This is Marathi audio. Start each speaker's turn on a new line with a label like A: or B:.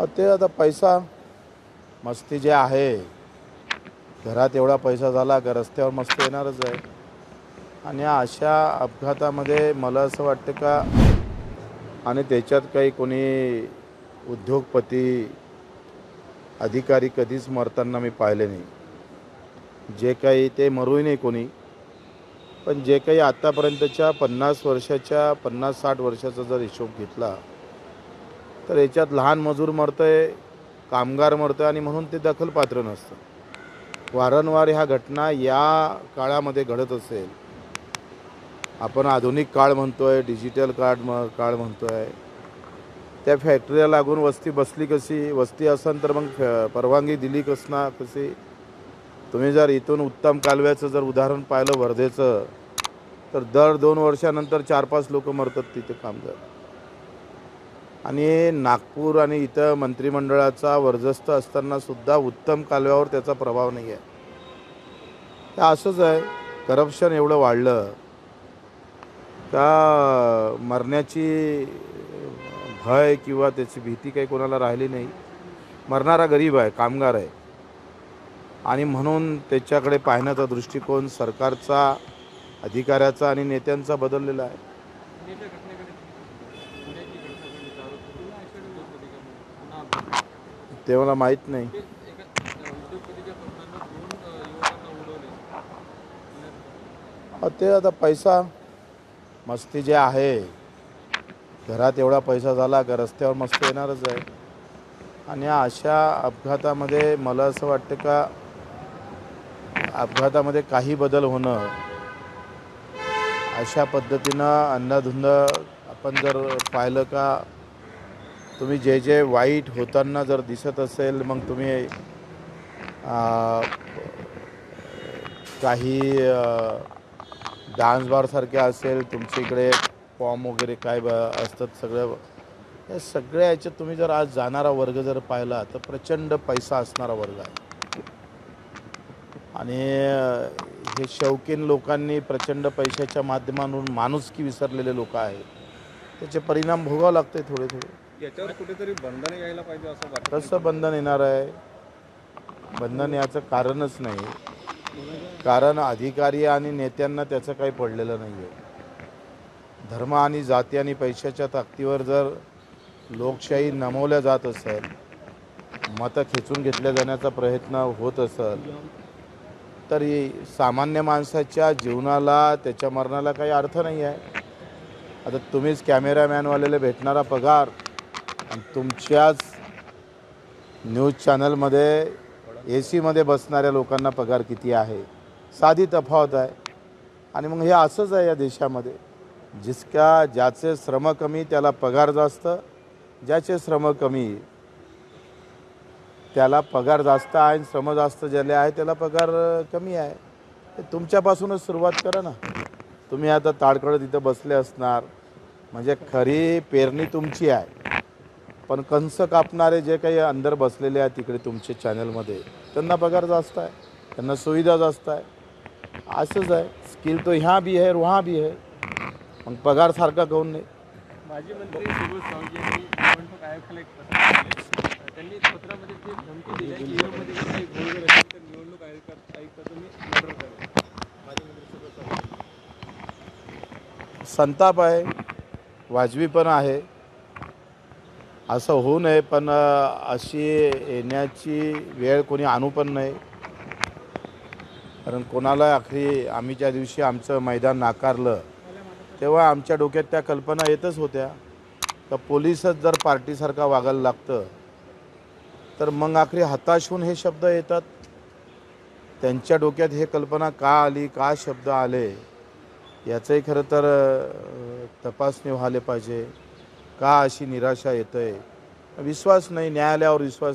A: ते आता पैसा मस्ती जे आहे घरात एवढा पैसा झाला का रस्त्यावर मस्ती येणारच आहे. आणि अशा अपघातामध्ये मला असं वाटतं का आणि त्याच्यात काही कोणी उद्योगपती अधिकारी कधीच मरताना मी पाहिले नाही. जे काही ते मरूही नाही कोणी. पण जे काही आत्तापर्यंतच्या पन्नास वर्षाच्या पन्नास साठ वर्षाचा जर हिशोब घेतला तर याच्यात लहान मजूर मरतंय कामगार मरतंय आणि म्हणून ते दखलपात्र नसतं. वारंवार ह्या घटना या काळामध्ये घडत असेल. आपण आधुनिक काळ म्हणतो आहे डिजिटल काळ म काळ आहे त्या फॅक्टरीला लागून वस्ती बसली कशी? वस्ती असन तर मग फ- परवानगी दिली कसना कशी? तुम्ही जर इथून उत्तम कालव्याचं जर उदाहरण पाहिलं वर्धेचं तर दर दोन वर्षानंतर चार पाच लोक मरतात तिथे कामगार. आणि नागपूर आणि इथं मंत्रिमंडळाचा वर्जस्त असताना सुद्धा उत्तम कालव्यावर त्याचा प्रभाव नाही आहे. असंच आहे. करप्शन एवढं वाढलं का मरण्याची भय किंवा त्याची भीती काही कोणाला राहिली नाही. मरणारा गरीब आहे कामगार आहे. आणि म्हणून त्याच्याकडे पाहण्याचा दृष्टिकोन सरकारचा अधिकाऱ्याचा आणि नेत्यांचा बदललेला आहे
B: पुण्याच्या घटनेकडे पुण्याची घटना घडली दारू पुन्हा ॲक्सिडेंट होत होती का मग? पुन्हा अपघात.
A: ते मला माहीत नाही.
B: ते
A: आता पैसा मस्ती जे आहे घरात एवढा पैसा झाला का रस्त्यावर मस्ती येणारच आहे. आणि अशा अपघातामध्ये मला असं वाटतं का अपघातामध्ये काही बदल होणं अशा पद्धतीनं अन्नधुंद आपण जर पाहिलं का तुम्ही जे जे वाईट होताना जर दिसत असेल मग तुम्ही काही डान्स बारसारखे असेल तुमच्या इकडे फॉर्म वगैरे काय ब असतात सगळं या सगळ्या याच्यात तुम्ही जर आज जाणारा वर्ग जर पाहिला तर प्रचंड पैसा असणारा वर्ग आहे. आणि हे शौकीन लोकांनी प्रचंड पैशाच्या माध्यमातून माणुसकी विसरलेले लोक आहेत. त्याचे परिणाम भोगावं लागते थोडे थोडे.
B: याच्यावर कुठेतरी बंधन यायला पाहिजे असं वाटतं
A: कसं बंधन येणार आहे? बंधन याचं कारणच नाही. कारण अधिकारी आणि नेत्यांना त्याचं काही पडलेलं नाही आहे धर्म आणि जाती आणि पैशाच्या ताकदीवर जर लोकशाही नमवल्या जात असेल मतं खेचून घेतल्या जाण्याचा प्रयत्न होत असेल तर सामान्य माणसाच्या जीवनाला त्याच्या मरणाला काही अर्थ नाही आहे आता तुम्हीच कॅमेरामॅनवाल्याला भेटणारा पगार तुमच्याच न्यूज चॅनलमध्ये ए सीमध्ये बसणाऱ्या लोकांना पगार किती आहे? साधी तफावत आहे. आणि मग हे असंच आहे या देशामध्ये. जिसका ज्याचे श्रम कमी त्याला पगार जास्त. ज्याचे श्रम कमी त्याला पगार जास्त आहे आणि श्रम जास्त ज्याला आहे त्याला पगार कमी आहे. तुमच्यापासूनच सुरुवात करा ना. तुम्ही आता ताडकडं तिथं बसले असणार. म्हणजे खरी पेरणी तुमची आहे. पण कंस कापणारे जे काही अंदर बसलेले आहेत तिकडे तुमच्या चॅनलमध्ये त्यांना पगार जास्त आहे त्यांना सुविधा जास्त आहे. असंच आहे. स्किल तो ह्या बी आहे वहाँ बी आहे. मग पगार सारखा काऊन नाही?
B: माजी मंत्री सुबोध यांनी निवडणूक आयोगाला एक पत्र. त्यांनी पत्रामध्ये ते धमकी दिली आहे की ईव्हीएममध्ये जर काही घोळ जर असेल तर निवडणूक आयुक्त आयुक्त तुम्ही मर्डर करा माजी मंत्री सुबोध
A: संताप आहे वाजवी पण आहे. असं होऊ नये पण अशी येण्याची वेळ कोणी आणू पण नाही कारण कोणाला आखरी आम्ही ज्या दिवशी आमचं मैदान नाकारलं तेव्हा आमच्या डोक्यात त्या कल्पना येतच होत्या. तर पोलिसच जर पार्टीसारखा वागायला लागतं तर मग आखरी हताश होऊन हे शब्द येतात. त्यांच्या डोक्यात हे कल्पना का आली का शब्द आले याचंही खरं तर तपासणी व्हायला पाहिजे. का अशी निराशा येते विश्वास नाही न्यायालयावर विश्वास